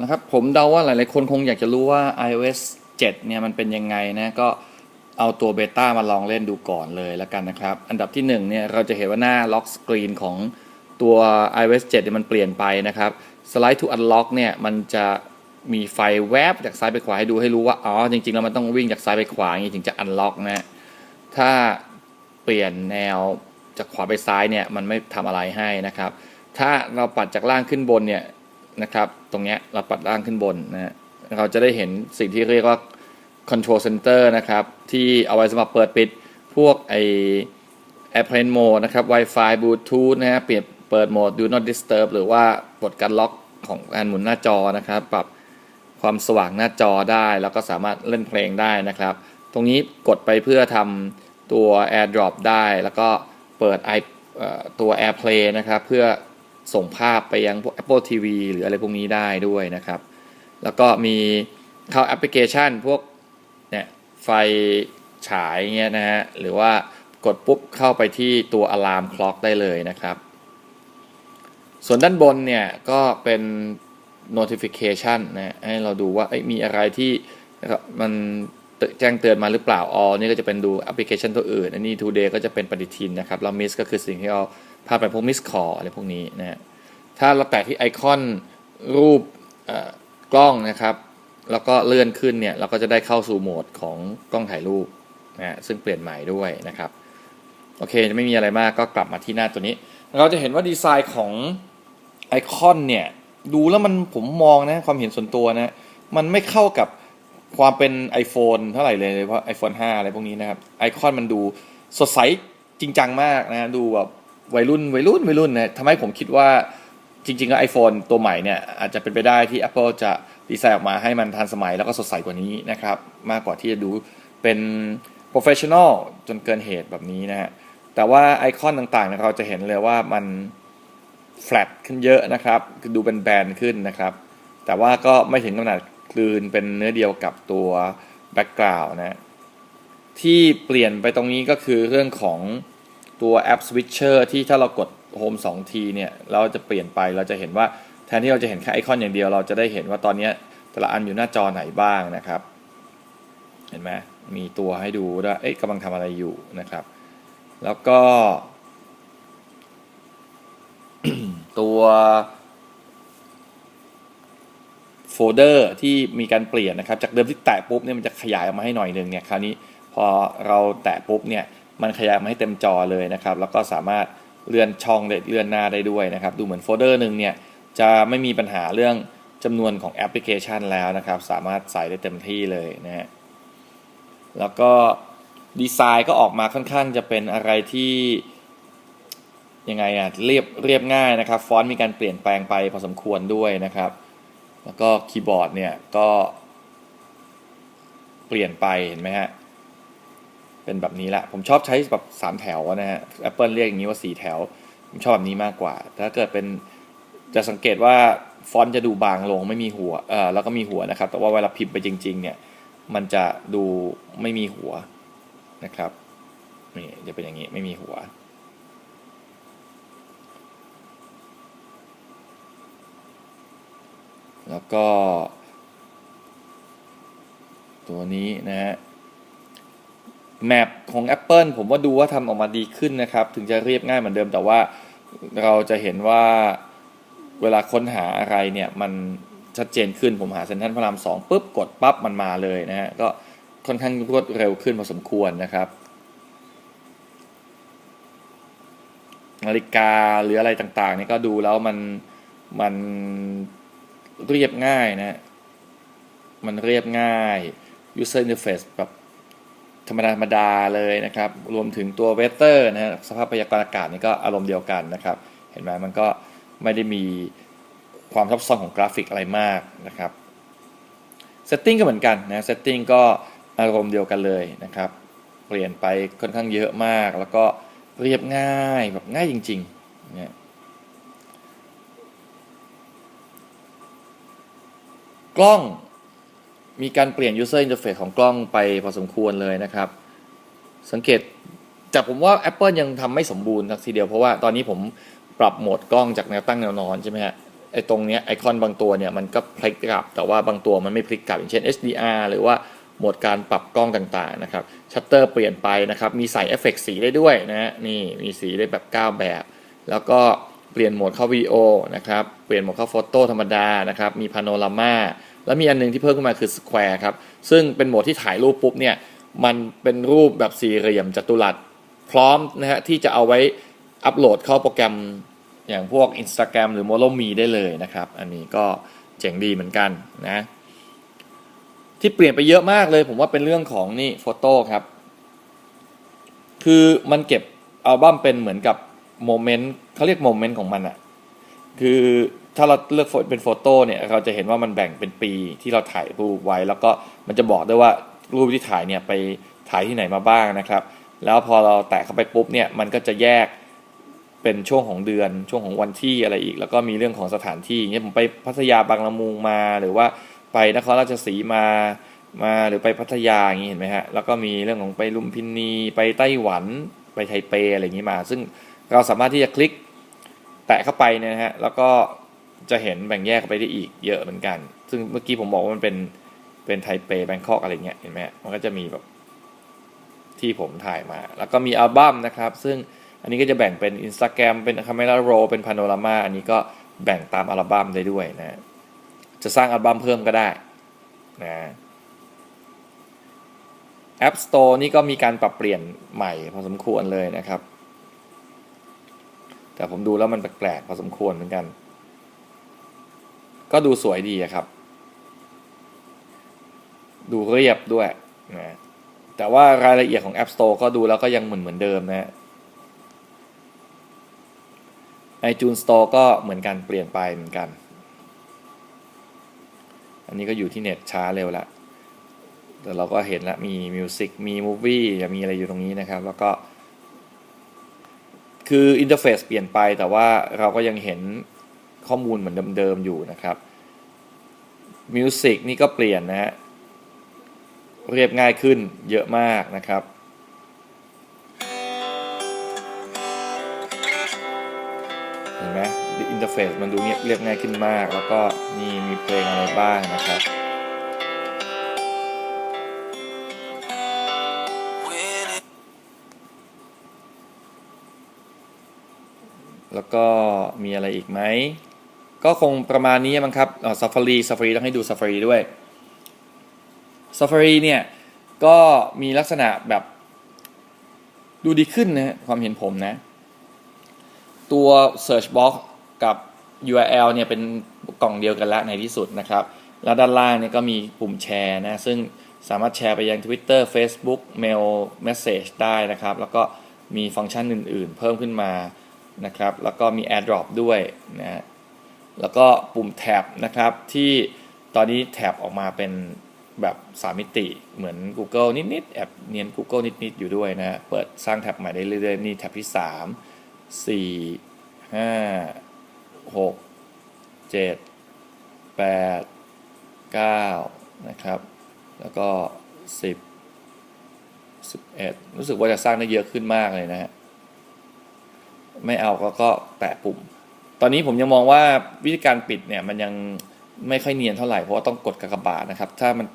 นะครับ ผมเดาว่าหลาย ๆ คนคงอยากจะรู้ว่า iOS 7 เนี่ยมันเป็นยังไงนะก็เอาตัวเบต้ามาลองเล่นดูก่อนเลยแล้วกันนะครับ อันดับที่1เนี่ยเราจะเห็นว่าหน้าล็อกสกรีนของตัว iOS 7เนี่ยมันเปลี่ยนไปนะครับ Slide to Unlock เนี่ยมันจะมีไฟแวบจากซ้ายไปขวาให้ดูให้รู้ว่าอ๋อจริง ๆ แล้วมันต้องวิ่งจากซ้ายไปขวาอย่างนี้ถึงจะ Unlock นะถ้าเปลี่ยนแนวจากขวาไปซ้ายเนี่ยมันไม่ทำอะไรให้นะครับ ถ้าเราปัดจากล่างขึ้นบนเนี่ย นะครับ ตรงเนี้ยเราปัดล่างขึ้นบนนะฮะเราจะได้เห็นสิ่งที่เรียกว่า control center นะครับ ที่เอาไว้สำหรับเปิดปิดพวกไอ airplane mode นะครับ Wi-Fi Bluetooth นะฮะเปลี่ยนเปิดโหมด do not disturb หรือว่าปลดการล็อกของการหมุนหน้าจอนะครับ ปรับความสว่างหน้าจอได้ แล้วก็สามารถเล่นเพลงได้นะครับ ตรงนี้กดไปเพื่อทำตัว AirDrop ได้ แล้วก็เปิด i เอ่อตัว AirPlay นะครับ เพื่อ ส่งภาพไปยังพวก Apple TV หรืออะไรพวกนี้ได้ด้วยนะครับ แล้วก็มีเข้าแอปพลิเคชันพวกเนี่ยไฟฉายเงี้ยนะฮะหรือว่ากดปุ๊บเข้าไปที่ตัว Alarm Clock ได้เลยนะครับ ส่วนด้านบนเนี่ยก็เป็น notification นะให้เราดูว่ามีอะไรที่มันแจ้งเตือนมาหรือเปล่าออนี่ก็จะเป็นดูแอปพลิเคชันตัวอื่น อันนี้ today ก็จะเป็นปฏิทินนะครับ แล้ว miss ก็คือสิ่งที่เรา พาไปพวก miss call อะไรพวกนี้นะฮะถ้าเราแตะที่ไอคอนรูปกล้องนะครับ แล้วก็เลื่อนขึ้นเนี่ยเราก็จะได้เข้าสู่โหมดของกล้องถ่ายรูปนะฮะซึ่งเปลี่ยนใหม่ด้วยนะครับโอเคจะไม่มีอะไรมากก็กลับมาที่หน้าตัวนี้ เราจะเห็นว่าดีไซน์ของไอคอนเนี่ยดูแล้วมันผมมองนะความเห็นส่วนตัวนะมันไม่เข้ากับความเป็น iPhone เท่าไหร่เลยเพราะ iPhone 5 อะไรพวกนี้นะครับไอคอนมันดูสดใสจริงจังมากนะดูแบบ วัยรุ่นวัยรุ่นวัยรุ่นนะทำให้ผมคิดว่าจริงๆแล้ว iPhone ตัวใหม่เนี่ยอาจจะเป็นไปได้ที่ Apple จะดีไซน์ออกมาให้มันทันสมัยแล้วก็สดใสกว่านี้นะครับ มากกว่าที่จะดูเป็น professional จนเกินเหตุแบบนี้นะฮะแต่ว่าไอคอนต่างๆเนี่ยเราจะเห็นเลยว่ามันแฟลตขึ้นเยอะนะครับคือดูเป็นแบนขึ้นนะครับ แต่ว่าก็ไม่ถึงขนาดกลืนเป็นเนื้อเดียวกับตัวแบ็กกราวน์นะที่เปลี่ยนไปตรงนี้ก็คือเรื่องของ ตัวแอป Switcher ที่ถ้าเรากด Home 2 ทีเนี่ย เราจะเปลี่ยนไปเราจะเห็นว่าแทนที่เราจะเห็นแค่ไอคอนอย่างเดียว เราจะได้เห็นว่าตอนนี้แต่ละอันอยู่หน้าจอไหนบ้างนะครับ เห็นไหมมีตัวให้ดูด้วยเอ๊ะกำลังทำอะไรอยู่นะครับ แล้วก็ ตัวโฟลเดอร์ที่มีการเปลี่ยนนะครับ จากเดิมที่แตะปุ๊บเนี่ยมันจะขยายออกมาให้หน่อยหนึ่งเนี่ยคราวนี้พอเราแตะปุ๊บเนี่ย มันขยายมาให้เต็มจอเลยนะครับ แล้วก็สามารถเลื่อนช่องได้เลื่อนหน้าได้ด้วยนะครับ ดูเหมือนโฟลเดอร์หนึ่งเนี่ยจะไม่มีปัญหาเรื่องจำนวนของแอปพลิเคชันแล้วนะครับ สามารถใส่ได้เต็มที่เลยนะฮะแล้วก็ดีไซน์ก็ออกมาค่อนข้างจะเป็นอะไรที่ยังไงอะเรียบเรียบง่ายนะครับฟอนต์มีการเปลี่ยนแปลงไปพอสมควรด้วยนะครับ แล้วก็คีย์บอร์ดเนี่ยก็เปลี่ยนไปเห็นไหมฮะ เป็นแบบนี้แหละ ผมชอบใช้แบบสามแถวนะฮะ Apple เรียกอย่างนี้ว่าสี่แถว ผมชอบแบบนี้มากกว่า ถ้าเกิดเป็นจะสังเกตว่าฟอนต์จะดูบางลงไม่มีหัวเออแล้วก็มีหัวนะครับ แต่ว่าเวลาพิมพ์ไปจริง ๆ เนี่ย มันจะดูไม่มีหัวนะครับนี่จะเป็นอย่างนี้ไม่มีหัวแล้วก็ ตัวนี้นะฮะ แมปของ Apple ผมว่าดูว่าทำออกมาดีขึ้นนะครับ ถึงจะเรียบง่ายเหมือนเดิม แต่ว่าเราจะเห็นว่าเวลาค้นหาอะไรเนี่ย มันชัดเจนขึ้นผมหาเซนทรัลพระรามสองปุ๊บ กดปั๊บมันมาเลยนะฮะก็ค่อนข้างรวดเร็วขึ้นพอสมควรนะครับ นาฬิกาหรืออะไรต่างๆเนี่ยก็ดูแล้วมันมันเรียบง่ายนะ มันเรียบง่าย user interface แบบ ธรรมดาธรรมดาเลยนะครับ รวมถึงตัวเวเตอร์นะฮะสภาพพยากรณ์อากาศนี่ก็อารมณ์เดียวกันนะครับ เห็นไหมมันก็ไม่ได้มีความซับซ้อนของกราฟิกอะไรมากนะครับ setting ก็เหมือนกันนะ setting ก็อารมณ์เดียวกันเลยนะครับ เปลี่ยนไปค่อนข้างเยอะมาก แล้วก็เรียบง่ายแบบง่ายจริงๆเนี่ยกล้อง มีการเปลี่ยน user interface ของกล้องไปพอสมควรเลยนะครับ สังเกตจากผมว่า Apple ยังทำไม่สมบูรณ์สักทีเดียว เพราะว่าตอนนี้ผมปรับโหมดกล้องจากแนวตั้งแนวนอนใช่ไหมฮะไอ้ตรงเนี้ยไอคอนบางตัวเนี่ยมันก็พลิกกลับ แต่ว่าบางตัวมันไม่พลิกกลับ อย่างเช่น HDR หรือว่าโหมดการปรับกล้องต่างๆนะครับชัตเตอร์เปลี่ยนไปนะครับ มีใส่เอฟเฟกต์สีได้ด้วยนะฮะนี่มีสีได้แบบ 9 แบบ แล้วก็เปลี่ยนโหมดเข้าวิดีโอนะครับ เปลี่ยนโหมดเข้าโฟโต้ธรรมดานะครับ มีพาโนรามาแล้วมีอันนึงที่เพิ่มขึ้นมาคือสแควร์ครับ ซึ่งเป็นโหมดที่ถ่ายรูปปุ๊บเนี่ย มันเป็นรูปแบบสี่เหลี่ยมจัตุรัส พร้อมนะฮะที่จะเอาไว้อัปโหลดเข้าโปรแกรมอย่างพวก Instagram หรือ m o l o m e ได้เลยนะครับ อันนี้ก็เจ๋งดีเหมือนกันนะ ที่เปลี่ยนไปเยอะมากเลย ผมว่าเป็นเรื่องของนี่โฟโต้ครับ คือมันเก็บอัลบั้มเป็นเหมือนกับโมเมนต์เขาเรียกโมเมนต์ของมันอะคือ ถ้าเราเลือกเป็นโฟโต้เนี่ยเราจะเห็นว่ามันแบ่งเป็นปีที่เราถ่ายรูปไว้ แล้วก็มันจะบอกได้ว่ารูปที่ถ่ายเนี่ยไปถ่ายที่ไหนมาบ้างนะครับ แล้วพอเราแตะเข้าไปปุ๊บเนี่ยมันก็จะแยกเป็นช่วงของเดือนช่วงของวันที่อะไรอีก แล้วก็มีเรื่องของสถานที่อย่างเงี้ยผมไปพัทยาบางละมุงมา หรือว่าไปนครราชสีมามาหรือไปพัทยาอย่างงี้เห็นไหมฮะแล้วก็มีเรื่องของไปลุมพินีไปไต้หวันไปไทเปอะไรอย่างงี้มา ซึ่งเราสามารถที่จะคลิกแตะเข้าไปเนี่ยนะฮะแล้วก็ จะเห็นแบ่งแยกไปได้อีกเยอะเหมือนกัน ซึ่งเมื่อกี้ผมบอกว่ามันเป็นเป็นไทเปแบงคอกอะไรเงี้ยเห็นไหมมันก็จะมีแบบที่ผมถ่ายมา แล้วก็มีอัลบั้มนะครับ ซึ่งอันนี้ก็จะแบ่งเป็น Instagram เป็น Camera Roll เป็น Panorama อันนี้ก็แบ่งตามอัลบั้มได้ด้วยนะ จะสร้างอัลบั้มเพิ่มก็ได้นะ App Store นี่ก็มีการปรับเปลี่ยนใหม่พอสมควรเลยนะครับ แต่ผมดูแล้วมันแปลกๆพอสมควรเหมือนกัน ก็ดูสวยดีครับ ดูเรียบด้วยนะแต่ว่ารายละเอียดของ App Store ก็ดูแล้วก็ยังเหมือนเหมือนเดิมนะ iTunes Store ก็เหมือนกันเปลี่ยนไปเหมือนกัน อันนี้ก็อยู่ที่เน็ตช้าเร็วละ แต่เราก็เห็นละมีมิวสิกมีมูฟวี่มีอะไรอยู่ตรงนี้นะครับ แล้วก็ คืออินเทอร์เฟซเปลี่ยนไปแต่ว่าเราก็ยังเห็น ข้อมูลเหมือนเดิมๆอยู่นะครับมิวสิกนี่ก็เปลี่ยนนะฮะเรียบง่ายขึ้นเยอะมากนะครับเห็นไหมอินเทอร์เฟซมันดูเงียบเรียบง่ายขึ้นมาก แล้วก็นี่มีเพลงอะไรบ้างนะครับแล้วก็มีอะไรอีกไหม ก็คงประมาณนี้มั้งครับซัฟฟารีซัฟฟารีต้องให้ดูซัฟฟารีด้วยซัฟฟารีเนี่ย ก็มีลักษณะแบบดูดีขึ้นนะความเห็นผมนะ ตัว Search Box กับ URL เนี่ยเป็นกล่องเดียวกันละในที่สุดนะครับ แล้วด้านล่างเนี่ยก็มีปุ่มแชร์นะ ซึ่งสามารถแชร์ไปยัง Twitter Facebook Mail Message ได้นะครับ แล้วก็มีฟังก์ชันอื่นๆ เพิ่มขึ้นมานะครับ แล้วก็มี AirDrop ด้วยนะ แล้วก็ปุ่มแท็บนะครับที่ตอนนี้แท็บออกมาเป็นแบบ3มิติเหมือน Google นิดๆแอบเนียน Google นิดๆอยู่ด้วยนะเปิดสร้างแท็บใหม่ได้เรื่อยๆนี่แท็บที่3สี่ห้าหกเจ็ดแปดเก้านะครับ แล้วก็สิบสิบเอ็ดรู้สึกว่าจะสร้างได้เยอะขึ้นมากเลยนะฮะไม่เอาก็ก็แตะปุ่ม ตอนนี้ผมยังมองว่าวิธีการปิดเนี่ยมันยังไม่ค่อยเนียนเท่าไหร่เพราะว่าต้องกดกากบาทนะครับ ถ้ามัน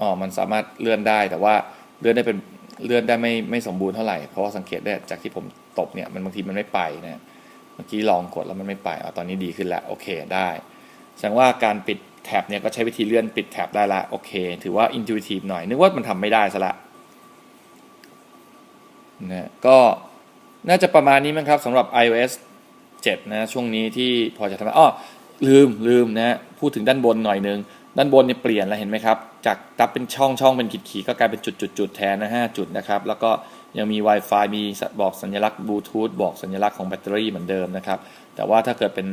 อ๋อมันสามารถเลื่อนได้แต่ว่าเลื่อนได้เป็นเลื่อนได้ไม่ไม่สมบูรณ์เท่าไหร่เพราะว่าสังเกตได้จากที่ผมตบเนี่ยมันบางทีมันไม่ไปนะเมื่อกี้ลองกดแล้วมันไม่ไปอ๋อตอนนี้ดีขึ้นแล้วโอเคได้แสดงว่าการปิดแท็บเนี่ยก็ใช้วิธีเลื่อนปิดแท็บได้ละโอเค ถือว่าอิน u i ทีฟหน่อยนึกว่ามันทำไม่ได้ซะละนะก็ น่าจะประมาณนี้มั้งครับสำหรับ iOS 7 นะช่วงนี้ที่พอจะทำอ้อลืมลืมนะพูดถึงด้านบนหน่อยนึง ด้านบนเนี่ยเปลี่ยนแล้วเห็นไหมครับ จากตับเป็นช่องช่องเป็นขีดขีดก็กลายเป็นจุดจุดจุดแทนนะห้าจุดนะครับ แล้วก็ยังมี Wi-Fi มีบอกสัญลักษณ์บลูทูธบอกสัญลักษณ์ของแบตเตอรี่เหมือนเดิมนะครับ แต่ว่าถ้าเกิดเป็น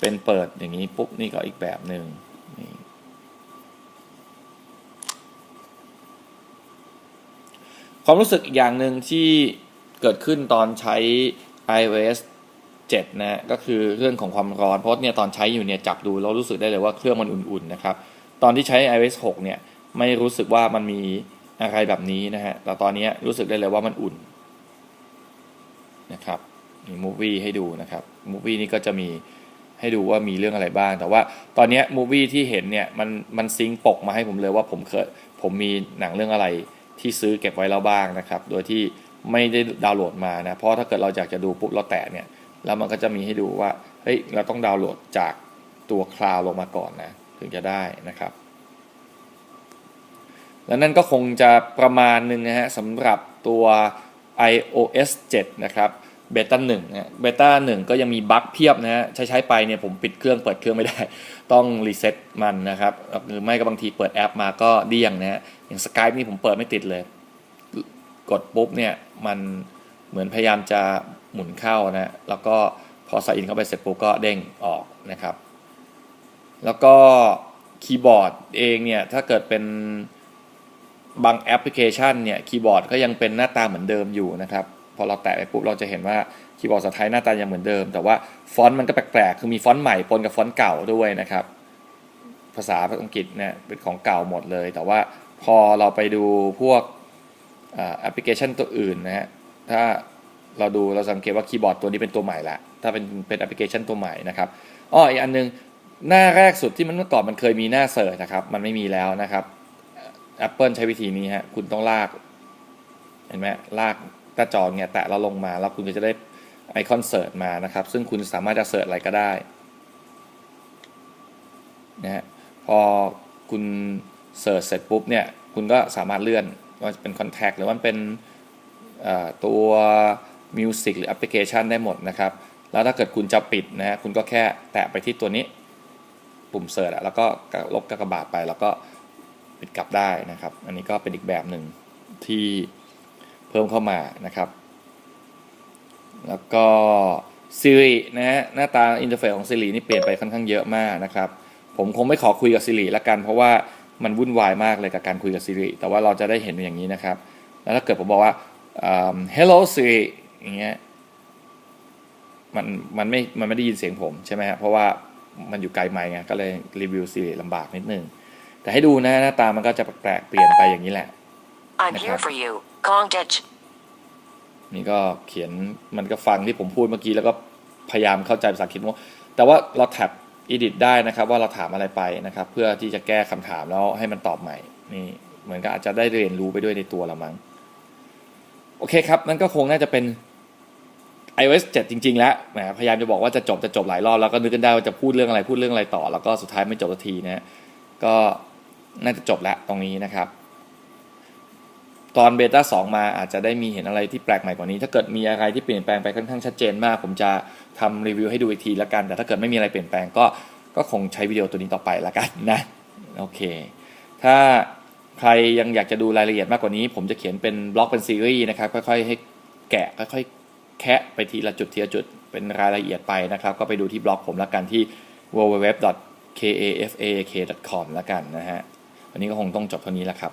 เป็นเปิดอย่างนี้ปุ๊บนี่ก็อีกแบบหนึ่งความรู้สึกอีกอย่างหนึ่งที่ เกิดขึ้นตอนใช้ iOS 7 นะก็คือเรื่องของความร้อน เพราะเนี่ยตอนใช้อยู่เนี่ยจับดูเรารู้สึกได้เลยว่าเครื่องมันอุ่นๆนะครับ ตอนที่ใช้ iOS 6 เนี่ยไม่รู้สึกว่ามันมีอะไรแบบนี้นะฮะ แต่ตอนนี้รู้สึกได้เลยว่ามันอุ่นนะครับ มีมูฟวี่ให้ดูนะครับมูฟวี่นี่ก็จะมีให้ดูว่ามีเรื่องอะไรบ้าง แต่ว่าตอนนี้มูฟวี่ที่เห็นเนี่ยมันมันซิงค์ปกมาให้ผมเลยว่าผมเคยผมมีหนังเรื่องอะไรที่ซื้อเก็บไว้แล้วบ้างนะครับ โดยที่ ไม่ได้ดาวน์โหลดมานะเพราะถ้าเกิดเราอยากจะดูปุ๊บเราแตะเนี่ยแล้วมันก็จะมีให้ดูว่าเฮ้ยเราต้องดาวน์โหลดจากตัวคลาวลงมาก่อนนะถึงจะได้นะครับ แล้วนั่นก็คงจะประมาณหนึ่งนะฮะสำหรับตัว iOS 7 นะครับเบต้าหนึ่งนะเบต้าหนึ่งก็ยังมีบั๊กเพียบนะฮะใช้ใช้ไปเนี่ยผมปิดเครื่องเปิดเครื่องไม่ได้ ต้องรีเซ็ตมันนะครับหรือไม่ก็บางทีเปิดแอปมาก็เดี่ยงนะฮะอย่าง Skype นี่ผมเปิดไม่ติดเลย กดปุ๊บเนี่ย มันเหมือนพยายามจะหมุนเข้านะแล้วก็พอใส่อินเข้าไปเสร็จปุ๊บก็เด้งออกนะครับ แล้วก็คีย์บอร์ดเองเนี่ยถ้าเกิดเป็นบางแอปพลิเคชันเนี่ยคีย์บอร์ดก็ยังเป็นหน้าตาเหมือนเดิมอยู่นะครับพอเราแตะไปปุ๊บเราจะเห็นว่าคีย์บอร์ดภาษาไทยหน้าตายังเหมือนเดิม แต่ว่าฟอนต์มันก็แปลกๆคือมีฟอนต์ใหม่ปนกับฟอนต์เก่าด้วยนะครับ ภาษาอังกฤษเนี่ยเป็นของเก่าหมดเลย แต่ว่าพอเราไปดูพวก แอปพลิเคชันตัวอื่นนะฮะถ้าเราดูเราสังเกตว่าคีย์บอร์ดตัวนี้เป็นตัวใหม่ละถ้าเป็นเป็นแอปพลิเคชันตัวใหม่นะครับอ้ออีกอันนึงหน้าแรกสุดที่มันเมื่อก่อนมันเคยมีหน้าเสิร์ชนะครับมันไม่มีแล้วนะครับ Apple ใช้วิธีนี้ฮะคุณต้องลากเห็นไหมลากหน้าจอเนี่ยแตะแล้วลงมาแล้วคุณก็จะได้ไอคอนเสิร์ชมานะครับ ซึ่งคุณสามารถจะเสิร์ชอะไรก็ได้นะฮะพอคุณเสิร์ชเสร็จปุ๊บเนี่ยคุณก็สามารถเลื่อน ว่าจะเป็น Contact หรือว่าเป็นตัว Music หรือแอปพลิเคชันได้หมดนะครับ แล้วถ้าเกิดคุณจะปิดนะฮะคุณก็แค่แตะไปที่ตัวนี้ปุ่มเสิร์ชแล้วก็ลบกากบาทไปแล้วก็ปิดกลับได้นะครับ อันนี้ก็เป็นอีกแบบหนึ่งที่เพิ่มเข้ามานะครับ แล้วก็ Siri นะฮะหน้าตาอินเทอร์เฟซของ Siri นี่เปลี่ยนไปค่อนข้างเยอะมากนะครับ ผมคงไม่ขอคุยกับ Siri ละกันเพราะว่า มันวุ่นวายมากเลยกับการคุยกับ Siri แต่ว่าเราจะได้เห็นอย่างนี้นะครับ แล้วถ้าเกิดผมบอกว่า hello Siri อย่างเงี้ยมันมันไม่มันไม่ได้ยินเสียงผมใช่ไหมครับเพราะว่ามันอยู่ไกลไมค์ไงก็เลยรีวิว Siri ลำบากนิดนึง แต่ให้ดูนะหน้าตามันก็จะแปลกๆเปลี่ยนไปอย่างนี้แหละ I'm here for you. Kong Ditch. นี่ก็เขียนมันก็ฟังที่ผมพูดเมื่อกี้แล้วก็พยายามเข้าใจภาษาอังกฤษว่าแต่ว่าเราแท็บ edit ได้นะครับ ว่าเราถามอะไรไปนะครับ เพื่อที่จะแก้คำถามแล้วให้มันตอบใหม่นี่เหมือนกับอาจจะได้เรียนรู้ไปด้วยในตัวเรามั้งโอเคครับนั่นก็คงน่าจะเป็น iOS 7 จริง ๆ แล้วพยายามจะบอกว่าจะจบจะจบหลายรอบแล้วก็นึกกันได้ว่าจะพูดเรื่องอะไรพูดเรื่องอะไรต่อ แล้วก็สุดท้ายไม่จบสักทีนะก็น่าจะจบแล้วตรงนี้นะครับ ตอนเบต้า2มาอาจจะได้มีเห็นอะไรที่แปลกใหม่กว่านี้ ถ้าเกิดมีอะไรที่เปลี่ยนแปลงไปค่อนข้างชัดเจนมาก ผมจะทำรีวิวให้ดูอีกทีละกัน แต่ถ้าเกิดไม่มีอะไรเปลี่ยนแปลงก็ก็คงใช้วิดีโอตัวนี้ต่อไปละกันนะโอเค ถ้าใครยังอยากจะดูรายละเอียดมากกว่านี้ ผมจะเขียนเป็นบล็อกเป็นซีรีส์นะครับค่อยๆให้แกะค่อยๆแคะไปทีละจุดทีละจุดเป็นรายละเอียดไปนะครับ ก็ไปดูที่บล็อกผมละกันที่ www.kafak.com ละกันนะฮะวันนี้ก็คงต้องจบเท่านี้ล้วครับ